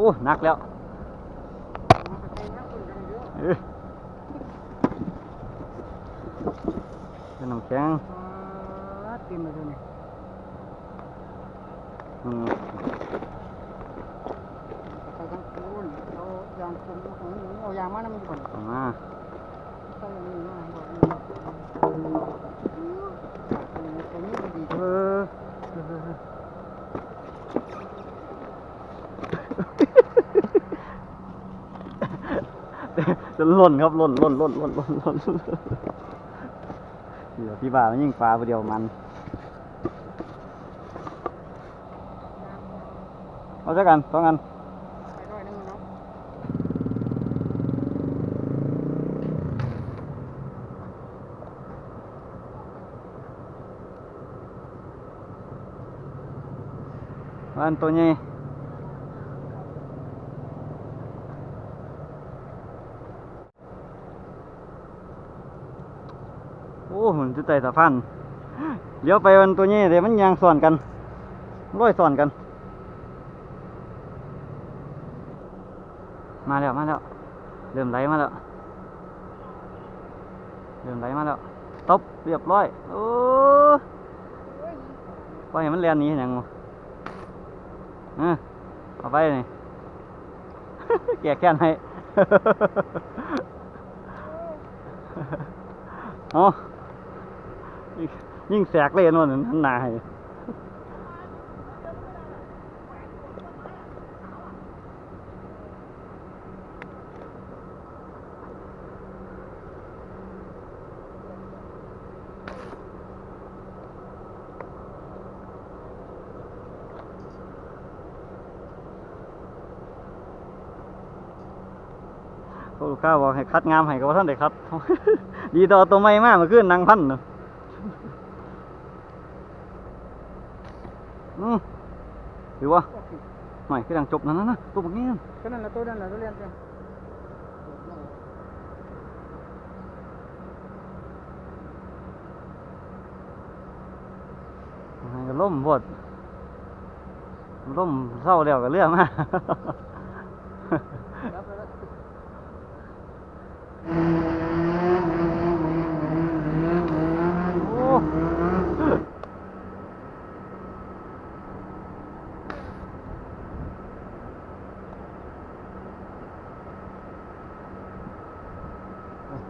อ้หนักแล้วเอ้ยเป็นน้ำแข็งเต็มเลยเนี่ยอืมไปทางคูนเอายางคุมเอายางมาน้ำมันก่อนเอามาใส่อันนี้มาก่อนตัวนี้ดีเออ จะหล่นครับหล่นหล่นหล่นหล่นหล่นหล่นเดี๋ยวพี่บ่าวมันยิงปลาไปเดียวมันเอาจักกันสองกันไปด้วยนึงเนาะอันตัวนี้ โอ้หุ่นจุดใจสะพันเดี๋ยวไปวันตัวนี้เดี๋ยวมันยางสอนกันร้อยสอนกัน มาแล้วมาแล้วเริ่มไหลมาแล้วเริ่มไหลมาแล้วตบเรียบร้อยโอ้ว่าเห็นมันเรียนนี้ยังวะเออเอาไปนี่แกแค้นให้เอ ยิ่งแสกเลยนวลนั่นนาให้ก็ลูกค้าบอกให้คัดงามให้ก็ว่ท่านได้คัด ดีต่อตัวไม่มากเมื่อคืนนางพันเนอะ อืมถือว่าหน่อยคือดังจบนั่นนะนะตัวแบบนี้นั่นก็นั่นแหละตัวนั่นแหละตัวเรียนกันให้ก็ล่มบดล่มเศร้าแล้วก็เรื่องมารับไปแล้ว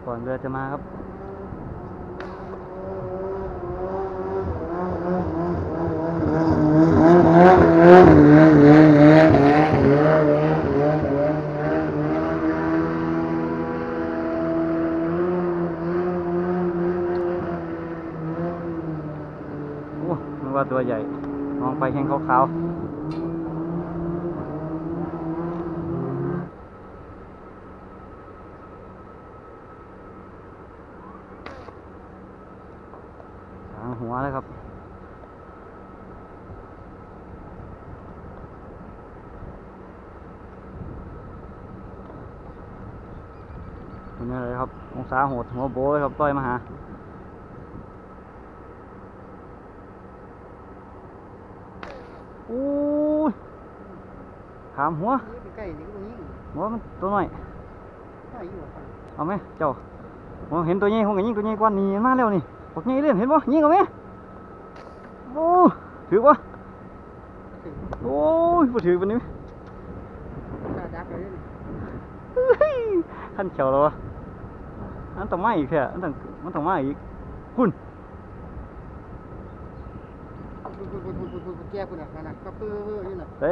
โอ้ ก่อนเรือจะมาครับโอ้นึกว่าตัวใหญ่ มองไปเห็นขาวๆ หางหัวเลยครับ เป็นอะไรครับ องศาโหดหัวโบเลยครับต้อยมาหาอู้ยขามหัวใกล้นี่ก็ตรงนี้หัวมันตัวน้อยใกล้อยู่เอาไหมเจ้าผมเห็นตัวใหญ่ผมก็ยิงตัวใหญ่กว่านี่มาแล้วนี่บอกใหญ่เล่นเห็นป่ยิงเอาไหม โอ้ถือป่โอ้ยบ่ถือปานนี้ตาดักเลยเฮ้ยท่านเขียวแล้ววะอันต้องมาอีกแค่อันต้องมันต้องมาอีกคุณปุ๊บปุ๊บปุ๊บปุ๊บปุ๊บแก้ปุ่นอะนั่นน่ะก็ปื้อนี่น่ะเต้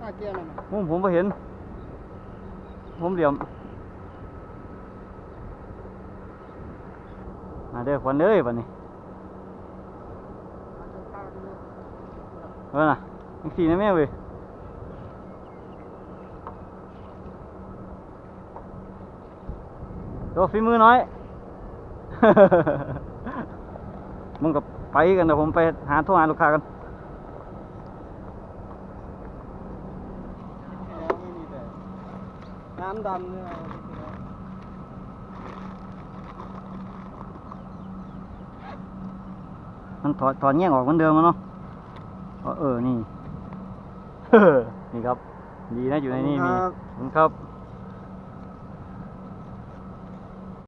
หน้าแก้นั่นน่ะผมผมไปเห็น ผมเหลี่ยมมาเด้อควันเด้อบัดนี้ เออน่ะยังขี่นะแม่เว้ยตัวฝีมือน้อย มึงกับไปกันเดี๋ยวผมไปหาโทรหาลูกค้ากันน้ำดำเนี่ยมันถอดถอดแยกออกเหมือนเดิมแล้วเนาะ อ๋อเออนี่ นี่ครับ ดีนะอยู่ในนี้มีครับขอบคุณครับ